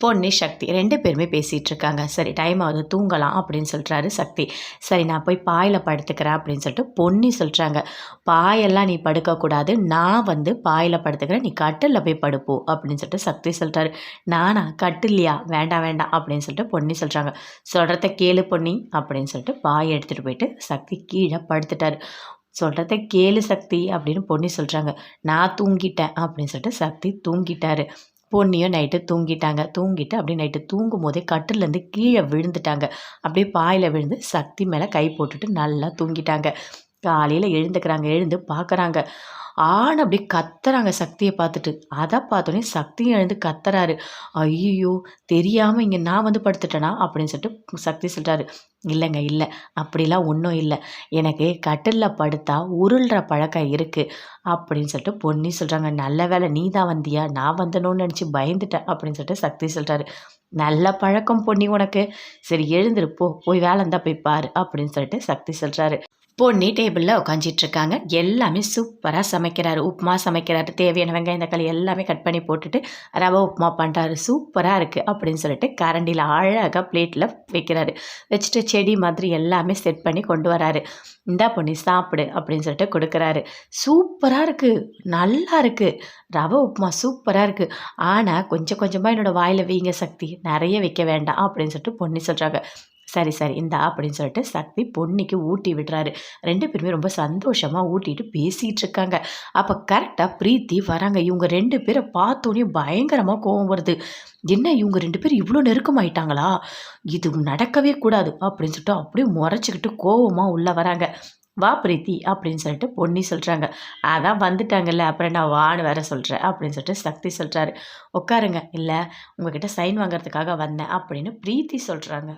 பொன்னி சக்தி. ரெண்டு பேருமே பேசிகிட்டு இருக்காங்க சரி டைம் ஆகுது தூங்கலாம் அப்படின்னு சொல்கிறாரு சக்தி. சரி நான் போய் பாயில் படுத்துக்கிறேன் அப்படின்னு சொல்லிட்டு பொன்னி சொல்கிறாங்க பாயெல்லாம் நீ படுக்கக்கூடாது. நான் வந்து பாயில் படுத்துக்கிறேன். நீ கட்டிலில் போய் படுப்போ அப்படின்னு சொல்லிட்டு சக்தி சொல்கிறாரு நானா? கட்டில்லையா? வேண்டாம் வேண்டாம் அப்படின்னு சொல்லிட்டு பொன்னி சொல்கிறாங்க சொல்கிறத கேளு பொன்னி அப்படின்னு சொல்லிட்டு பாயை எடுத்துகிட்டு போயிட்டு சக்தி கீழே படுத்துட்டாரு. சொல்கிறத கேளு சக்தி அப்படின்னு பொன்னி சொல்கிறாங்க நான் தூங்கிட்டேன் அப்படின்னு சொல்லிட்டு சக்தி தூங்கிட்டாரு. பொண்ணியும் நைட்டு தூங்கிட்டாங்க. தூங்கிட்டு அப்படியே நைட்டு தூங்கும் போதே கட்டிலேருந்து கீழே விழுந்துட்டாங்க. அப்படியே பாயில் விழுந்து சக்தி மேலே கை போட்டுட்டு நல்லா தூங்கிட்டாங்க. காலையில் எழுந்துக்கிறாங்க. எழுந்து பார்க்குறாங்க. ஆண் அப்படி கத்துறாங்க சக்தியை பார்த்துட்டு. அதை பார்த்தோன்னே சக்தியும் எழுந்து கத்துறாரு. ஐயோ தெரியாமல் இங்கே நான் வந்து படுத்துட்டேனா? அப்படின்னு சொல்லிட்டு சக்தி சொல்கிறாரு இல்லைங்க இல்லை. அப்படிலாம் ஒன்றும் இல்லை. எனக்கு கட்டிலில் படுத்தா உருள்ற பழக்கம் இருக்குது அப்படின்னு சொல்லிட்டு பொன்னி சொல்கிறாங்க நல்ல வேலை நீ தான் வந்தியா? நான் வந்தணும்னு நினச்சி பயந்துட்டேன். அப்படின்னு சொல்லிட்டு சக்தி சொல்கிறாரு நல்ல பழக்கம் பொன்னி உனக்கு. சரி எழுந்திருப்போ போய் வேலை இருந்தால் போய் பாரு. அப்படின்னு சொல்லிட்டு சக்தி சொல்கிறாரு பொன்னி டேபிளில் உட்காந்துட்ருக்காங்க எல்லாமே சூப்பராக சமைக்கிறாரு. உப்புமா சமைக்கிறாரு. தேவையான வெங்காயம் தக்காளி எல்லாமே கட் பண்ணி போட்டுட்டு ரவை உப்புமா பண்ணுறாரு சூப்பராக இருக்குது அப்படின்னு சொல்லிட்டு கரண்டியில் அழகாக பிளேட்டில் வைக்கிறாரு. வச்சுட்டு செடி மாதிரி எல்லாமே செட் பண்ணி கொண்டு வராரு. இந்தா பொண்ணி சாப்பிடு அப்படின்னு சொல்லிட்டு கொடுக்குறாரு. சூப்பராக இருக்குது நல்லா இருக்குது ரவை உப்புமா சூப்பராக இருக்குது ஆனால் கொஞ்சம் கொஞ்சமாக என்னோடய வாயில் வீங்க சக்தி நிறைய வைக்க வேண்டாம் அப்படின்னு சொல்லிட்டு பொண்ணி சொல்கிறாங்க சரி சரி இந்தா அப்படின்னு சொல்லிட்டு சக்தி பொன்னிக்கு ஊட்டி விடுறாரு. ரெண்டு பேருமே ரொம்ப சந்தோஷமாக ஊட்டிட்டு பேசிகிட்டு இருக்காங்க. அப்போ கரெக்டாக பிரீத்தி வராங்க. இவங்க ரெண்டு பேரை பார்த்தோன்னே பயங்கரமாக கோவம் வருது. என்ன இவங்க ரெண்டு பேரும் இவ்வளோ நெருக்கமாயிட்டாங்களா? இது நடக்கவே கூடாது அப்படின்னு சொல்லிட்டு அப்படியே முறைச்சிக்கிட்டு கோவமாக உள்ளே வராங்க. வா பிரீத்தி அப்படின்னு சொல்லிட்டு பொன்னி சொல்கிறாங்க அதான் வந்துட்டாங்கல்ல அப்புறம் நான் வான்னு வேற சொல்கிறேன் அப்படின்னு சொல்லிட்டு சக்தி சொல்கிறாரு உட்காருங்க. இல்லை உங்ககிட்ட சைன் வாங்குறதுக்காக வந்தேன் அப்படின்னு பிரீத்தி சொல்கிறாங்க